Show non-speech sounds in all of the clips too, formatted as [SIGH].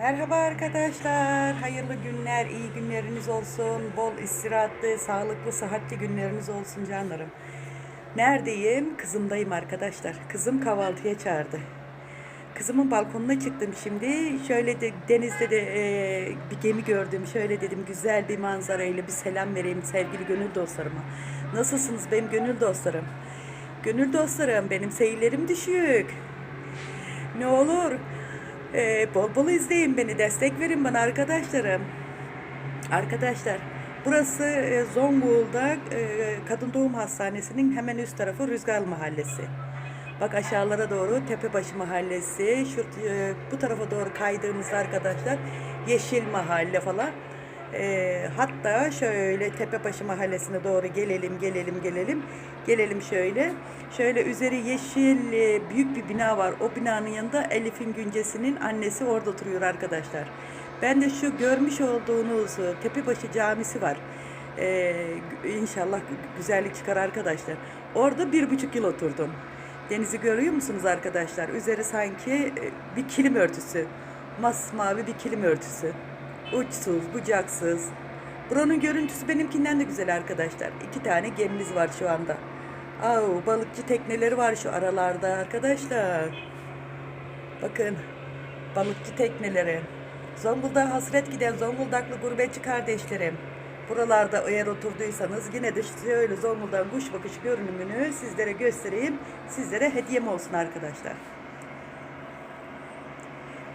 Merhaba arkadaşlar. Hayırlı günler, iyi günleriniz olsun. Bol istirahatli, sağlıklı, sıhhatli günleriniz olsun canlarım. Neredeyim? Kızımdayım arkadaşlar. Kızım kahvaltıya çağırdı. Kızımın balkonuna çıktım şimdi. Şöyle de denizde de e, bir gemi gördüm. Şöyle dedim güzel bir manzarayla bir selam vereyim sevgili gönül dostlarıma. Nasılsınız benim gönül dostlarım? Gönül dostlarım benim seyirlerim düşük. Ne olur e, bol bol izleyin beni, destek verin bana arkadaşlarım. Arkadaşlar, burası e, Zonguldak e, Kadın Doğum Hastanesi'nin hemen üst tarafı Rüzgar Mahallesi. Bak aşağılara doğru Tepebaşı Mahallesi, şu e, bu tarafa doğru kaydığımızda arkadaşlar Yeşil Mahalle falan. E, hatta şöyle Tepebaşı Mahallesi'ne doğru gelelim, gelelim, gelelim. Gelelim şöyle. Şöyle üzeri yeşil e, büyük bir bina var. O binanın yanında Elif'in Güncesi'nin annesi orada oturuyor arkadaşlar. Ben de şu görmüş olduğunuz e, Tepebaşı Camisi var. Ee, inşallah gü- güzellik çıkar arkadaşlar. Orada bir buçuk yıl oturdum. Denizi görüyor musunuz arkadaşlar? Üzeri sanki e, bir kilim örtüsü. Masmavi bir kilim örtüsü. Uçsuz, bucaksız. Buranın görüntüsü benimkinden de güzel arkadaşlar. İki tane gemimiz var şu anda. Au, balıkçı tekneleri var şu aralarda arkadaşlar. Bakın balıkçı tekneleri. Zonguldak'a hasret giden Zonguldaklı gurbetçi kardeşlerim. Buralarda eğer oturduysanız yine de şöyle Zonguldak'ın kuş bakış görünümünü sizlere göstereyim. Sizlere hediyem olsun arkadaşlar.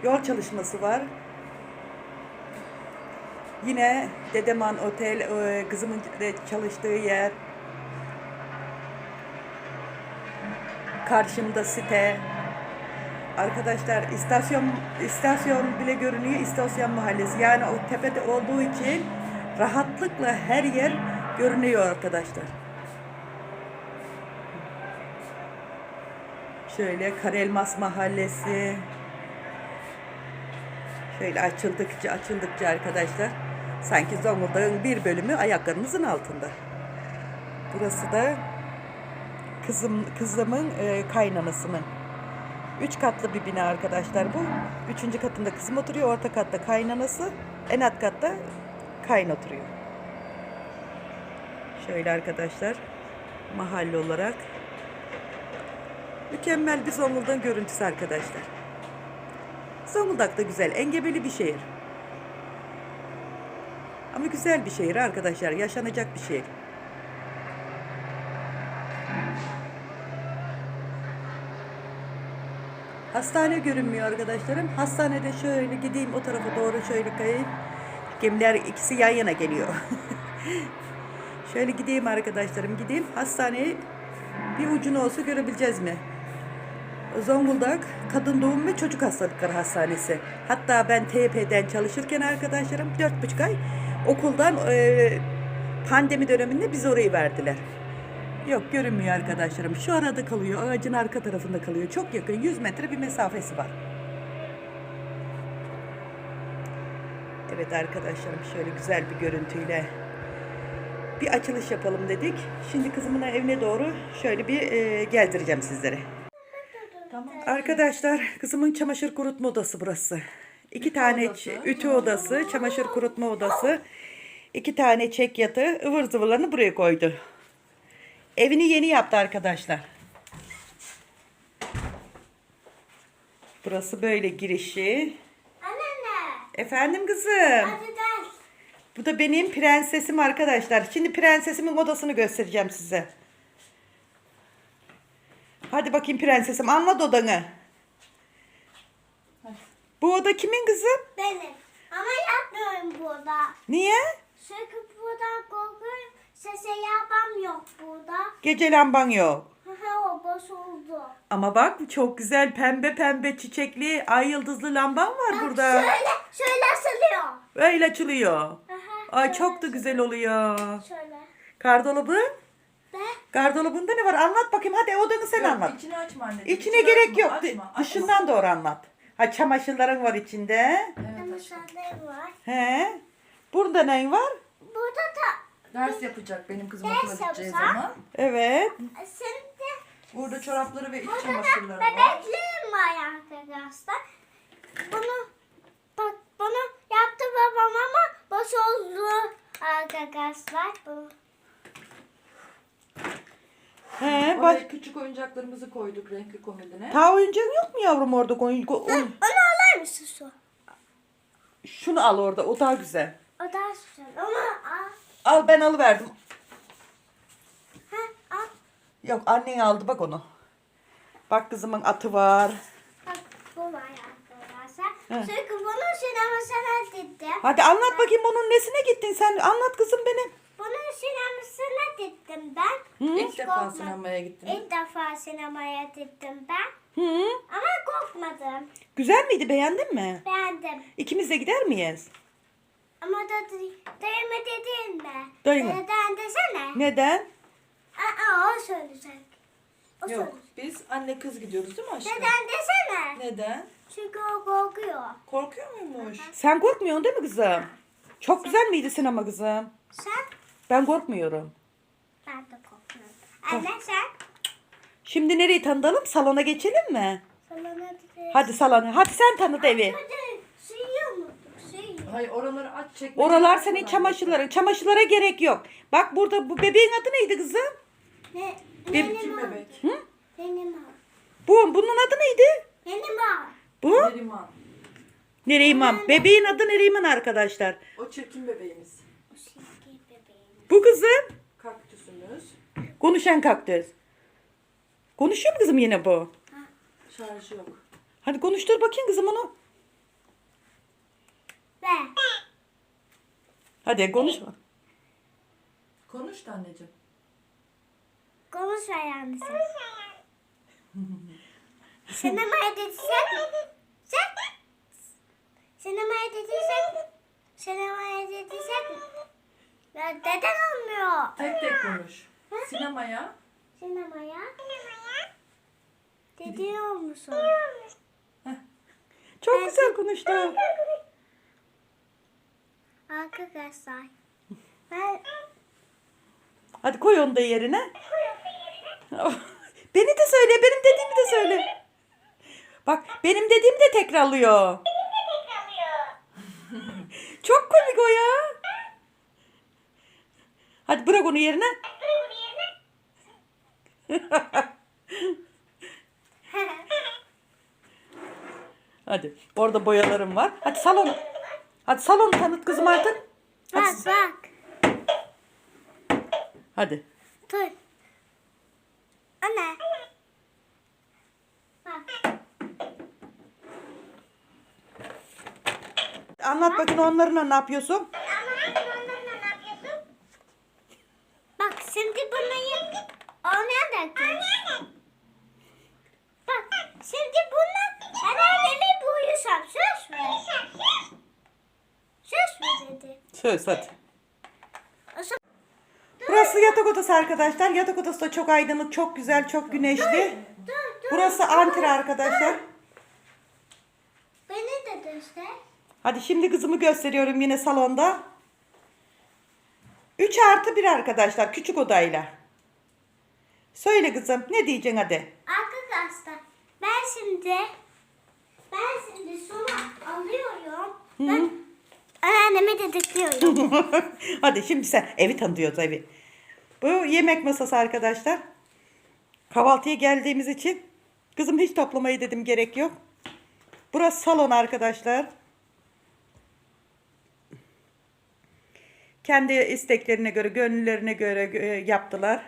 Yol çalışması var. Yine Dedeman Otel, e, kızımın çalıştığı yer. Karşımda site. Arkadaşlar istasyon istasyon bile görünüyor istasyon mahallesi. Yani o tepede olduğu için rahatlıkla her yer görünüyor arkadaşlar. Şöyle Karelmas mahallesi. Şöyle açıldıkça açıldıkça arkadaşlar sanki Zonguldak'ın bir bölümü ayaklarımızın altında. Burası da kızım kızımın e, kaynanasının. Üç katlı bir bina arkadaşlar bu. Üçüncü katında kızım oturuyor, orta katta kaynanası, en alt katta kayn oturuyor. Şöyle arkadaşlar, mahalle olarak mükemmel bir Zonguldak'ın görüntüsü arkadaşlar. Zonguldak da güzel, engebeli bir şehir. Ama güzel bir şehir arkadaşlar, yaşanacak bir şehir. Hastane görünmüyor arkadaşlarım. Hastanede şöyle gideyim o tarafa doğru şöyle kayayım. Gemiler ikisi yan yana geliyor. [LAUGHS] şöyle gideyim arkadaşlarım gideyim. Hastaneyi bir ucunu olsa görebileceğiz mi? Zonguldak Kadın Doğum ve Çocuk Hastalıkları Hastanesi. Hatta ben TYP'den çalışırken arkadaşlarım dört buçuk ay okuldan eee, pandemi döneminde biz orayı verdiler. Yok görünmüyor arkadaşlarım. Şu arada kalıyor. Ağacın arka tarafında kalıyor. Çok yakın. 100 metre bir mesafesi var. Evet arkadaşlarım şöyle güzel bir görüntüyle bir açılış yapalım dedik. Şimdi kızımın evine doğru şöyle bir e, gezdireceğim sizlere. Arkadaşlar kızımın çamaşır kurutma odası burası. İki tane ütü odası, çamaşır kurutma odası, iki tane çek yatağı, ıvır zıvırlarını buraya koydu. Evini yeni yaptı arkadaşlar. Burası böyle girişi. Anne, Efendim kızım. Bu da benim prensesim arkadaşlar. Şimdi prensesimin odasını göstereceğim size. Hadi bakayım prensesim anlat odanı. Bu oda kimin kızım? Benim. Ama yapmıyorum burada. Niye? Çünkü burada korkuyorum. Sese yapmam yok burada. Gece lamban yok. Haha o bozuldu. Ama bak çok güzel pembe pembe çiçekli ay yıldızlı lamban var burada. Şöyle, şöyle asılıyor. Öyle açılıyor. Aha, Ay şöyle çok da güzel oluyor. Şöyle. Gardolabın? Ve Gardolabında ne var? Anlat bakayım hadi odanı sen anlat. İçini açma anneciğim. İçine gerek açma, yok. Dışından doğru anlat. Ha çamaşırların var içinde. Evet aşkım. Var. He. Burada ne var? Burada da Ders yapacak benim kızım Ders okula gideceği zaman. Evet. senin de Burada çorapları ve iç burada da var. bebeklerim var arkadaşlar. Bunu bak bunu yaptı babam ama boş oldu arkadaşlar. Bu. He, baş... Oraya küçük oyuncaklarımızı koyduk renkli komodine. Ta oyuncağın yok mu yavrum orada? Oyun... ko- oyun- Onu alır mısın su? Şunu al orada. O daha güzel. O da güzel. Onu al. Al ben alıverdim. Ha, al. Yok annen aldı bak onu. Bak kızımın atı var. Bak bu var arkadaşlar. Hı. Çünkü bunun sinemasına gittim. Hadi anlat bakayım bunun nesine gittin sen? Anlat kızım benim. Bunun sinemasına gittim ben. İlk Hiç defa korkmadım. sinemaya gittim. İlk defa sinemaya gittim ben. Hı? Ama korkmadım. Güzel miydi beğendin mi? Beğendim. İkimiz de gider miyiz? Ama da dayıma dedin mi? Dayıma. Neden desene. Neden? Aa, o söyleyecek. O Yok söyleyecek. biz anne kız gidiyoruz değil mi aşkım? Neden desene. Neden? Çünkü o korkuyor. Korkuyor muymuş? Sen korkmuyorsun değil mi kızım? Çok güzel miydi sinema kızım? Sen? Ben korkmuyorum. Ben de korkmuyorum. Anne sen? Şimdi nereyi tanıtalım? Salona geçelim mi? Salona gidelim. Hadi salona. Hadi sen tanıt evi. Suyu unuttuk suyu. Hayır oraları aç çekme. Oralar senin çamaşırların. Çamaşırlara gerek yok. Bak burada bu bebeğin adı neydi kızım? Ne? Benim Kim bebek? Hı? Benim. Bu bunun adı neydi? Benim. Bu? Neriman. Neriman. Bebeğin adı Neriman arkadaşlar. O çirkin bebeğimiz. O silgi bebeğim. Bu kızım. Konuşan kaktüs. Konuşuyor mu kızım yine bu? Şarjı yok. Hadi konuştur bakayım kızım onu. Ve Hadi konuşma. Konuş da anneciğim. konuş yani sen. Sinemaya [LAUGHS] dediysen sen sinemaya dediysen sinemaya dediysen ya deden olmuyor. Tek tek konuş. Sinemaya. Sinemaya dediyor musun? Çok güzel konuştu. Arkadaşlar ben Hadi koy onu da yerine. [LAUGHS] Beni de söyle, benim dediğimi de söyle. Bak benim dediğimi de tekrarlıyor. [LAUGHS] Çok komik o ya. Hadi bırak onu yerine. [LAUGHS] Hadi orada boyalarım var. Hadi salon. Hadi salonu tanıt kızım artık. Hadi. bak bak Hadi. dur. Anne. Bak. Anlat bakın onlarla ne yapıyorsun? Bak şimdi bunları oynayalım. Bak şimdi bunu herhalde bir buyursam söz mü? Söz mü zaman Burası yatak odası arkadaşlar. Yatak odası da çok aydınlık, çok güzel, çok güneşli. Burası antre arkadaşlar. Beni de göster. Hadi şimdi kızımı gösteriyorum yine salonda. 3 artı 1 arkadaşlar küçük odayla. Söyle kızım ne diyeceksin hadi. Arkadaşlar ben şimdi ben şimdi sonu alıyorum. Ben anneanneme dedikliyorum. [LAUGHS] hadi şimdi sen evi tanıtıyoruz evi. Bu yemek masası arkadaşlar. Kahvaltıya geldiğimiz için kızım hiç toplamayı dedim gerek yok. Burası salon arkadaşlar. Kendi isteklerine göre, gönüllerine göre e, yaptılar.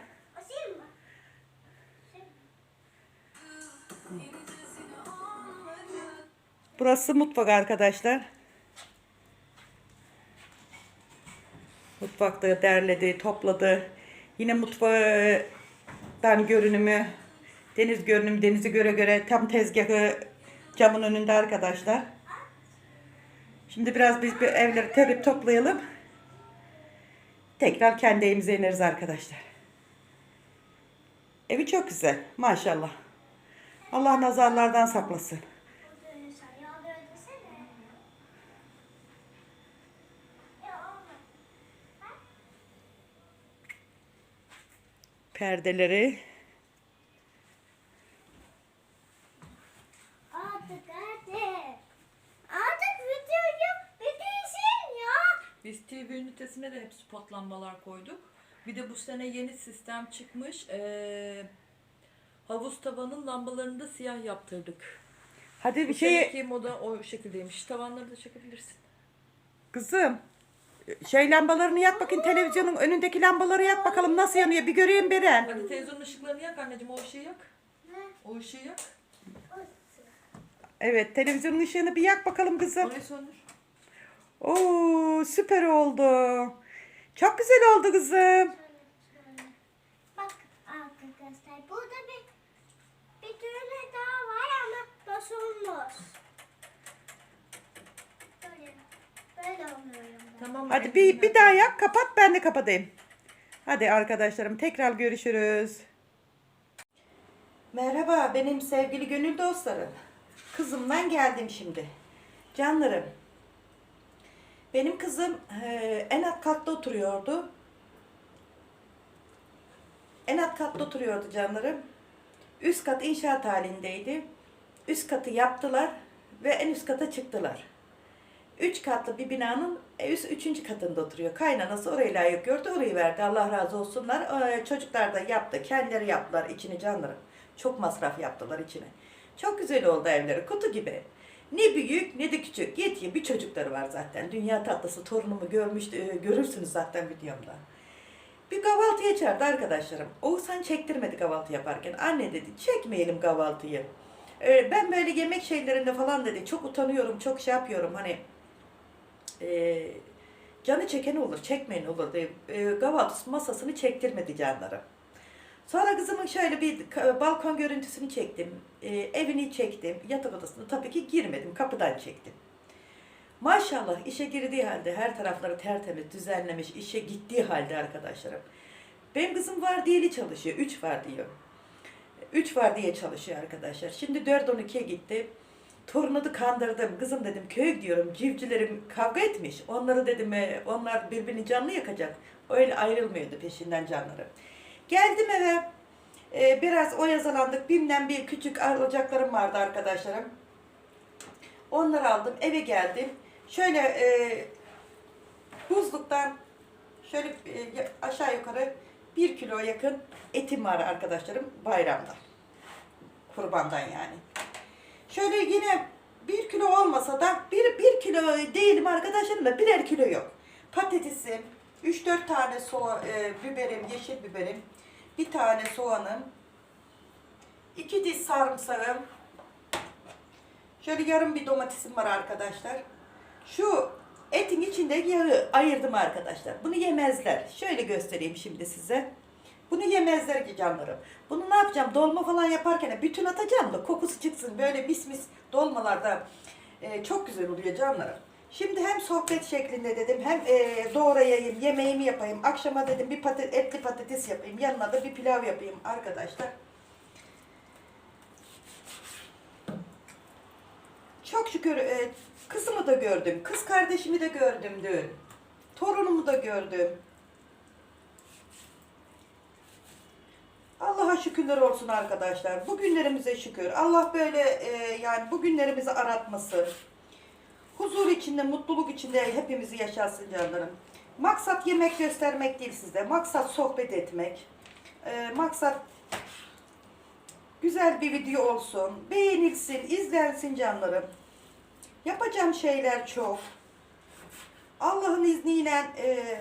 Burası mutfak arkadaşlar. Mutfakta derledi, topladı. Yine mutfağından görünümü, deniz görünümü, denizi göre göre tam tezgahı camın önünde arkadaşlar. Şimdi biraz biz bir evleri terip toplayalım. Tekrar kendi evimize ineriz arkadaşlar. Evi çok güzel maşallah. Allah nazarlardan saklasın. Ya böyle desene. Ya olmaz. Perdeleri. Artık hadi. Artık videoyu bitirsin ya. Biz TV ünitesine de hep spot lambalar koyduk. Bir de bu sene yeni sistem çıkmış. Ee, havuz tavanın lambalarını da siyah yaptırdık. Hadi Bu bir şey seneki moda o şekildeymiş. Tavanları da çekebilirsin. kızım. Şey lambalarını yak bakayım televizyonun önündeki lambaları yak bakalım nasıl yanıyor bir göreyim Beren. Hadi televizyonun ışıklarını yak anneciğim. O ışığı yak. Ne? O ışığı yak. Evet televizyonun ışığını bir yak bakalım kızım. Orayı söndür. Oo süper oldu. Çok güzel oldu kızım. Bak arkadaşlar burada bir bir düğme daha var ama bozulmuş. Böyle, böyle oluyorum ben. Tamam. Hadi bir, bir daha yak kapat ben de kapatayım. Hadi arkadaşlarım tekrar görüşürüz. Merhaba benim sevgili gönül dostlarım. Kızımdan geldim şimdi. Canlarım. Benim kızım eee, en alt katta oturuyordu. En alt katta oturuyordu canlarım. Üst kat inşaat halindeydi. Üst katı yaptılar ve en üst kata çıktılar. Üç katlı bir binanın e, üst üçüncü katında oturuyor. Kaynanası orayı layık gördü, orayı verdi. Allah razı olsunlar. Ee, çocuklar da yaptı. Kendileri yaptılar içini canlarım. Çok masraf yaptılar içine. Çok güzel oldu evleri. Kutu gibi. Ne büyük ne de küçük. Yetiyor. Bir çocukları var zaten. Dünya tatlısı torunumu görmüştü. e, Görürsünüz zaten videomda. Bir kahvaltıya çağırdı arkadaşlarım. Oğuzhan çektirmedi kahvaltı yaparken. Anne dedi çekmeyelim kahvaltıyı. Ee, ben böyle yemek şeylerinde falan dedi. Çok utanıyorum, çok şey yapıyorum. Hani e, canı çeken olur, çekmeyen olur diye e, kahvaltı masasını çektirmedi canlarım. Sonra kızımın şöyle bir balkon görüntüsünü çektim. E, evini çektim. Yatak odasına tabii ki girmedim. Kapıdan çektim. Maşallah işe girdiği halde her tarafları tertemiz düzenlemiş. işe gittiği halde arkadaşlarım. Benim kızım var diyeli çalışıyor. Üç var diyor. Üç var diye çalışıyor arkadaşlar. Şimdi 4-12'ye gitti. Torununu kandırdım. Kızım dedim köye gidiyorum. Civcilerim kavga etmiş. Onları dedim e, onlar birbirini canlı yakacak. Öyle ayrılmıyordu peşinden canları. Geldim eve. E, biraz oyazalandık. Bim'den bir küçük alacaklarım vardı arkadaşlarım. Onları aldım. Eve geldim. Şöyle e, buzluktan şöyle aşağı yukarı bir kilo yakın etim var arkadaşlarım bayramda. Kurbandan yani. Şöyle yine bir kilo olmasa da bir, bir kilo değilim arkadaşlarım da birer kilo yok. Patatesim, 3-4 tane soğan, e, biberim, yeşil biberim, bir tane soğanım, iki diş sarımsağım, şöyle yarım bir domatesim var arkadaşlar. Şu etin içinde yağı ayırdım arkadaşlar. Bunu yemezler. Şöyle göstereyim şimdi size. Bunu yemezler ki canlarım. Bunu ne yapacağım? Dolma falan yaparken bütün atacağım da kokusu çıksın. Böyle mis mis dolmalarda e, çok güzel oluyor canlarım. Şimdi hem sohbet şeklinde dedim hem e, doğrayayım, yemeğimi yapayım. Akşama dedim bir patates, etli patates yapayım. Yanına da bir pilav yapayım arkadaşlar. Çok şükür e, kızımı da gördüm. Kız kardeşimi de gördüm dün. Torunumu da gördüm. Allah'a şükürler olsun arkadaşlar. Bugünlerimize şükür. Allah böyle e, yani bugünlerimizi aratmasın. Huzur içinde, mutluluk içinde hepimizi yaşatsın canlarım. Maksat yemek göstermek değil size. Maksat sohbet etmek. E, maksat güzel bir video olsun. Beğenilsin, izlensin canlarım. Yapacağım şeyler çok. Allah'ın izniyle e,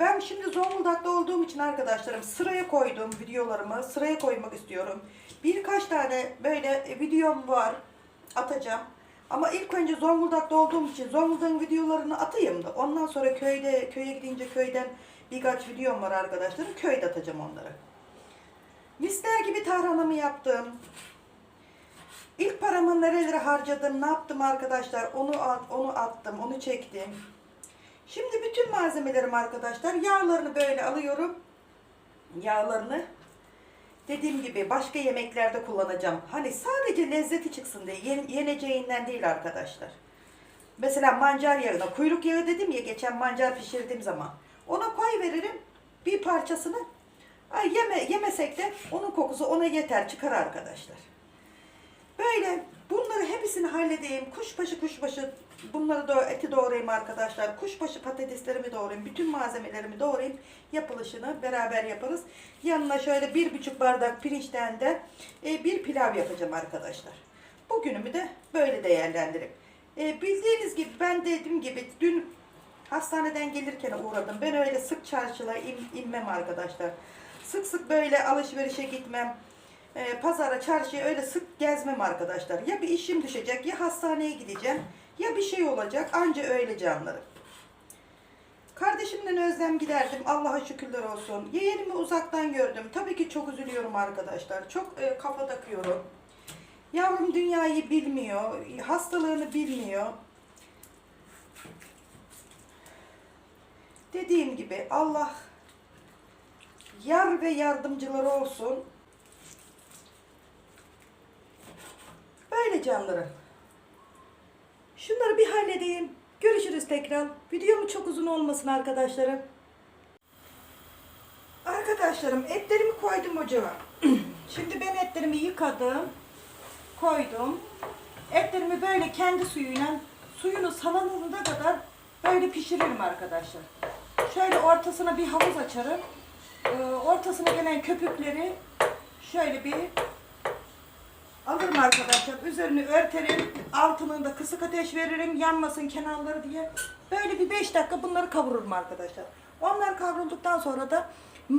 ben şimdi Zonguldak'ta olduğum için arkadaşlarım sıraya koydum videolarımı. Sıraya koymak istiyorum. Birkaç tane böyle videom var. Atacağım. Ama ilk önce Zonguldak'ta olduğum için Zonguldak'ın videolarını atayım da ondan sonra köyde köye gidince köyden birkaç videom var arkadaşlarım. Köyde atacağım onları. Misler gibi tarhanamı yaptım. İlk paramı nerelere harcadım, ne yaptım arkadaşlar? Onu at, onu attım, onu çektim. Şimdi bütün malzemelerim arkadaşlar, yağlarını böyle alıyorum. Yağlarını dediğim gibi başka yemeklerde kullanacağım. Hani sadece lezzeti çıksın diye yen- yeneceğinden değil arkadaşlar. Mesela mancar yağına, kuyruk yağı dedim ya geçen mancar pişirdiğim zaman. Ona koy veririm bir parçasını. Ay yeme, yemesek de onun kokusu ona yeter çıkar arkadaşlar. Böyle Bunları hepsini halledeyim. Kuşbaşı kuşbaşı bunları da eti doğrayayım arkadaşlar. Kuşbaşı patateslerimi doğrayayım. Bütün malzemelerimi doğrayayım. Yapılışını beraber yaparız. Yanına şöyle bir buçuk bardak pirinçten de e, bir pilav yapacağım arkadaşlar. Bugünümü de böyle değerlendireyim. E, bildiğiniz gibi ben dediğim gibi dün hastaneden gelirken uğradım. Ben öyle sık çarşıla in- inmem arkadaşlar. Sık sık böyle alışverişe gitmem. E, pazara, çarşıya öyle sık gezmem arkadaşlar. Ya bir işim düşecek, ya hastaneye gideceğim, ya bir şey olacak. Anca öyle canlarım. Kardeşimden özlem giderdim. Allah'a şükürler olsun. Yeğenimi uzaktan gördüm. Tabii ki çok üzülüyorum arkadaşlar. Çok e, kafa takıyorum. Yavrum dünyayı bilmiyor. Hastalığını bilmiyor. Dediğim gibi Allah yar ve yardımcıları olsun. Böyle canlarım. Şunları bir halledeyim. Görüşürüz tekrar. Videomu çok uzun olmasın arkadaşlarım. Arkadaşlarım etlerimi koydum ocağa. [CLEARS THROAT] Şimdi ben etlerimi yıkadım. Koydum. Etlerimi böyle kendi suyuyla suyunu salanına kadar böyle pişiririm arkadaşlar. Şöyle ortasına bir havuz açarım. Ee, ortasına gelen köpükleri şöyle bir alırım arkadaşlar. Üzerini örterim. Altını da kısık ateş veririm. Yanmasın kenarları diye. Böyle bir 5 dakika bunları kavururum arkadaşlar. Onlar kavrulduktan sonra da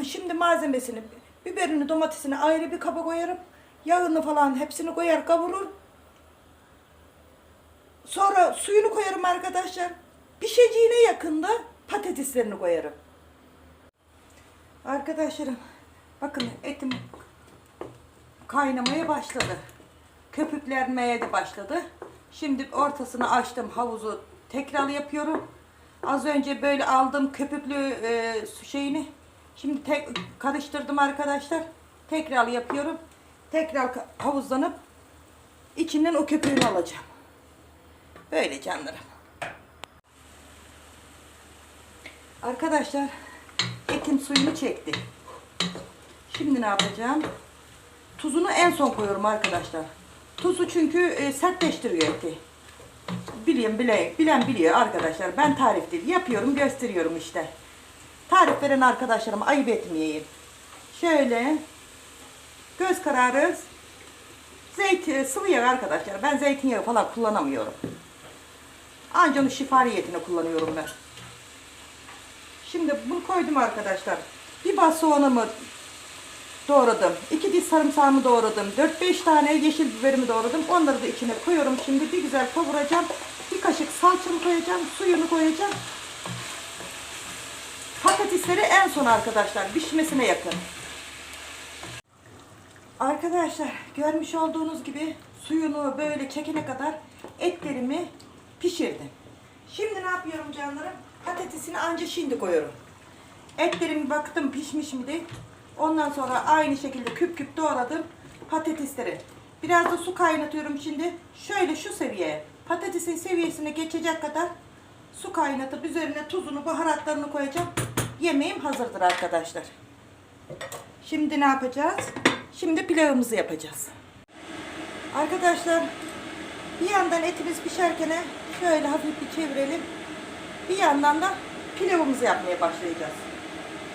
şimdi malzemesini, biberini, domatesini ayrı bir kaba koyarım. Yağını falan hepsini koyar kavurur. Sonra suyunu koyarım arkadaşlar. Pişeceğine yakında patateslerini koyarım. Arkadaşlarım bakın etim kaynamaya başladı. Köpüklenmeye de başladı. Şimdi ortasını açtım havuzu tekrar yapıyorum. Az önce böyle aldım köpüklü e, su şeyini. Şimdi tek karıştırdım arkadaşlar. Tekrar yapıyorum. Tekrar havuzlanıp içinden o köpüğünü alacağım. Böyle canlarım. Arkadaşlar etim suyunu çekti. Şimdi ne yapacağım? Tuzunu en son koyuyorum arkadaşlar. Tuzu çünkü e, sertleştiriyor eti. Bilen, bilen, bilen biliyor arkadaşlar. Ben tarif değil. Yapıyorum, gösteriyorum işte. Tarif veren arkadaşlarıma ayıp etmeyeyim. Şöyle göz kararı zeytin, sıvı yağ arkadaşlar. Ben zeytinyağı falan kullanamıyorum. Anca onu şifa kullanıyorum ben. Şimdi bunu koydum arkadaşlar. Bir bas soğanımı doğradım. 2 diş sarımsağımı doğradım. 4-5 tane yeşil biberimi doğradım. Onları da içine koyuyorum. Şimdi bir güzel kavuracağım. Bir kaşık salçamı koyacağım. Suyunu koyacağım. Patatesleri en son arkadaşlar. Pişmesine yakın. Arkadaşlar görmüş olduğunuz gibi suyunu böyle çekene kadar etlerimi pişirdim. Şimdi ne yapıyorum canlarım? Patatesini anca şimdi koyuyorum. Etlerimi baktım pişmiş mi diye. Ondan sonra aynı şekilde küp küp doğradım patatesleri. Biraz da su kaynatıyorum şimdi. Şöyle şu seviyeye. Patatesin seviyesine geçecek kadar su kaynatıp üzerine tuzunu, baharatlarını koyacağım. Yemeğim hazırdır arkadaşlar. Şimdi ne yapacağız? Şimdi pilavımızı yapacağız. Arkadaşlar bir yandan etimiz pişerken şöyle hafif bir çevirelim. Bir yandan da pilavımızı yapmaya başlayacağız.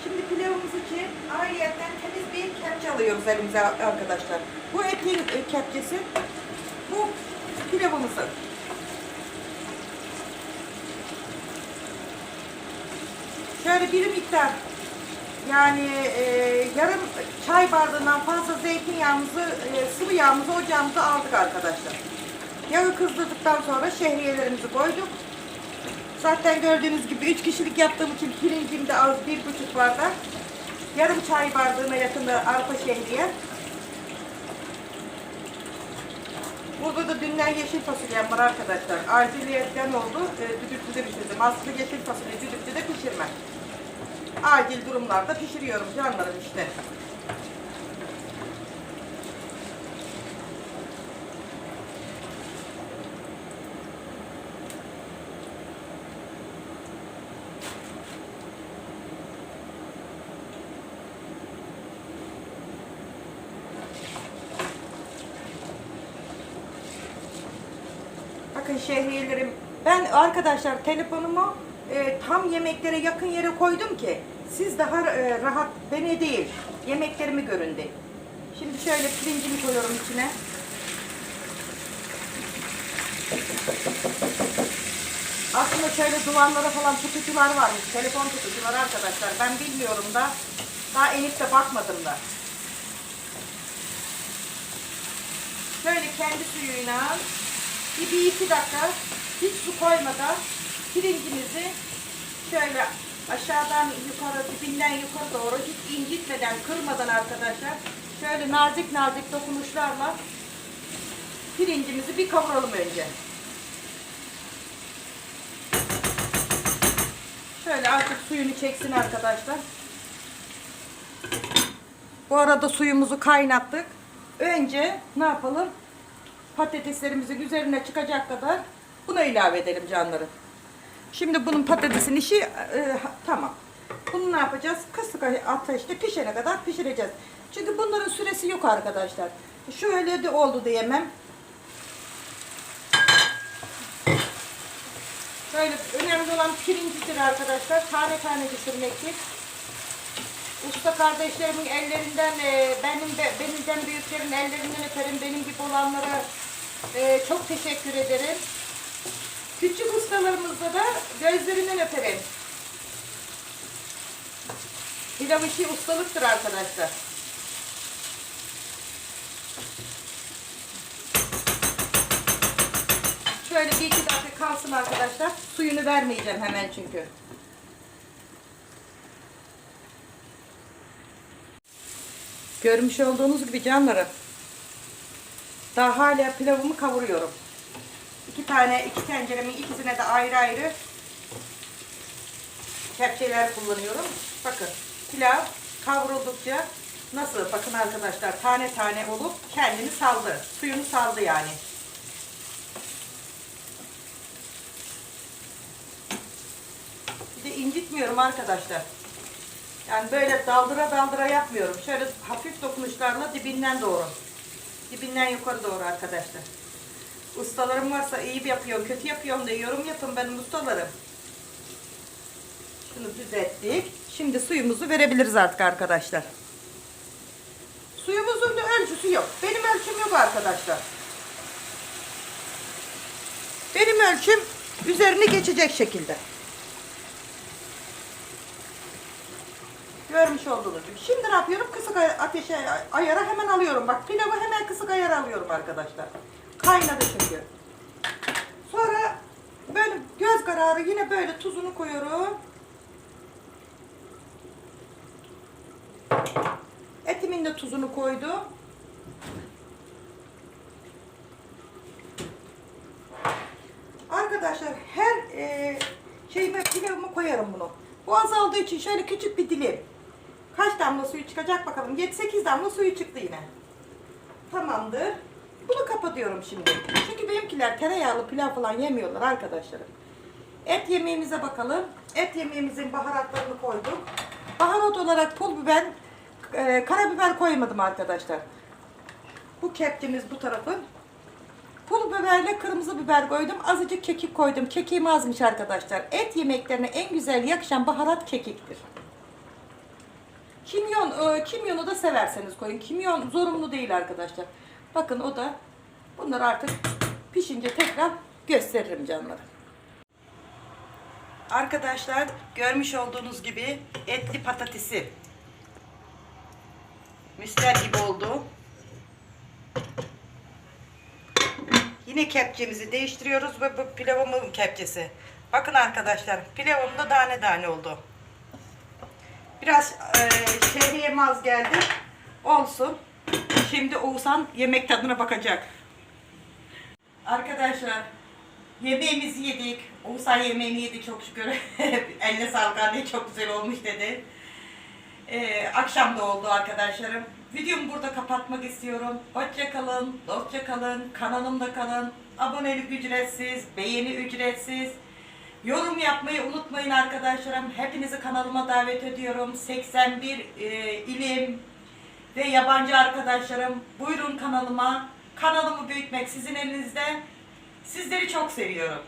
Şimdi pilavımız için ayrıyetten temiz bir kepçe alıyoruz elimize arkadaşlar. Bu etin e, kepçesi. Bu pilavımızın. Şöyle bir miktar yani e, yarım çay bardağından fazla zeytinyağımızı, e, sıvı yağımızı ocağımıza aldık arkadaşlar. Yağı kızdırdıktan sonra şehriyelerimizi koyduk. Zaten gördüğünüz gibi 3 kişilik yaptığım için pirincim de az, bir buçuk bardak. Yarım çay bardağına yakında arpa şehriye. Burada da dünden yeşil fasulyem var arkadaşlar. Aciliyetten oldu. E, düdüklüde pişirdim. Aslında yeşil fasulye düdüklüde pişirmem. Acil durumlarda pişiriyorum canlarım işte. Arkadaşlar telefonumu e, tam yemeklere yakın yere koydum ki siz daha e, rahat beni değil yemeklerimi görün diye. Şimdi şöyle pirincimi koyuyorum içine. Aslında şöyle duvarlara falan tutucular varmış. Telefon tutucuları arkadaşlar. Ben bilmiyorum da. Daha enip de bakmadım da. Şöyle kendi suyuyla bir, bir iki dakika hiç su koymadan pirincimizi şöyle aşağıdan yukarı dibinden yukarı doğru hiç incitmeden kırmadan arkadaşlar şöyle nazik nazik dokunuşlarla pirincimizi bir kavuralım önce. Şöyle artık suyunu çeksin arkadaşlar. Bu arada suyumuzu kaynattık. Önce ne yapalım? Patateslerimizin üzerine çıkacak kadar buna ilave edelim canlarım. Şimdi bunun patatesin işi e, tamam. Bunu ne yapacağız? Kısık ateşte pişene kadar pişireceğiz. Çünkü bunların süresi yok arkadaşlar. Şöyle de oldu diyemem. Böyle önemli olan pirincidir arkadaşlar. Tane tane düşürmektir. Usta kardeşlerimin ellerinden, e, benim de, benimden büyüklerin ellerinden öperim. Benim gibi olanlara e, çok teşekkür ederim. Küçük ustalarımızda da gözlerinden öperim. Pilav işi ustalıktır arkadaşlar. Şöyle bir iki dakika kalsın arkadaşlar. Suyunu vermeyeceğim hemen çünkü. Görmüş olduğunuz gibi canlarım. Daha hala pilavımı kavuruyorum. İki tane, iki tenceremin ikisine de ayrı ayrı kepçeler kullanıyorum. Bakın pilav kavruldukça nasıl bakın arkadaşlar tane tane olup kendini saldı. Suyunu saldı yani. Bir de incitmiyorum arkadaşlar. Yani böyle daldıra daldıra yapmıyorum. Şöyle hafif dokunuşlarla dibinden doğru. Dibinden yukarı doğru arkadaşlar. Ustalarım varsa iyi yapıyorum, kötü yapıyorum diye yorum yapın benim ustalarım. Şunu düzelttik. Şimdi suyumuzu verebiliriz artık arkadaşlar. Suyumuzun da ölçüsü yok. Benim ölçüm yok arkadaşlar. Benim ölçüm üzerini geçecek şekilde. Görmüş olduğunuz gibi. Şimdi ne yapıyorum? Kısık ateşe ayara hemen alıyorum. Bak pilavı hemen kısık ayara alıyorum arkadaşlar. Kaynadı çünkü. Sonra böyle göz kararı yine böyle tuzunu koyuyorum. Etimin de tuzunu koydum. Arkadaşlar her e, şeyime pilavıma koyarım bunu. Bu azaldığı için şöyle küçük bir dilim. Kaç damla suyu çıkacak bakalım. 7-8 damla suyu çıktı yine. Tamamdır. Bunu kapatıyorum şimdi. Çünkü benimkiler tereyağlı pilav falan yemiyorlar arkadaşlarım. Et yemeğimize bakalım. Et yemeğimizin baharatlarını koyduk. Baharat olarak pul biber, e, karabiber koymadım arkadaşlar. Bu kepçemiz bu tarafın. Pul biberle kırmızı biber koydum. Azıcık kekik koydum. Kekiğim azmış arkadaşlar. Et yemeklerine en güzel yakışan baharat kekiktir. Kimyon, e, kimyonu da severseniz koyun. Kimyon zorunlu değil arkadaşlar. Bakın o da bunları artık pişince tekrar gösteririm canlarım. Arkadaşlar görmüş olduğunuz gibi etli patatesi müster gibi oldu. Yine kepçemizi değiştiriyoruz ve bu pilavımın kepçesi. Bakın arkadaşlar pilavım da tane tane oldu. Biraz e, şehriyem az geldi. Olsun. Şimdi Oğuzhan yemek tadına bakacak. Arkadaşlar yemeğimizi yedik. Oğuzhan yemeğini yedi çok şükür. [LAUGHS] Eline sağlık anne çok güzel olmuş dedi. Ee, akşam da oldu arkadaşlarım. Videomu burada kapatmak istiyorum. Hoşça kalın, dostça kalın, kanalımda kalın. Abonelik ücretsiz, beğeni ücretsiz. Yorum yapmayı unutmayın arkadaşlarım. Hepinizi kanalıma davet ediyorum. 81 e, ilim ve yabancı arkadaşlarım buyurun kanalıma. Kanalımı büyütmek sizin elinizde. Sizleri çok seviyorum.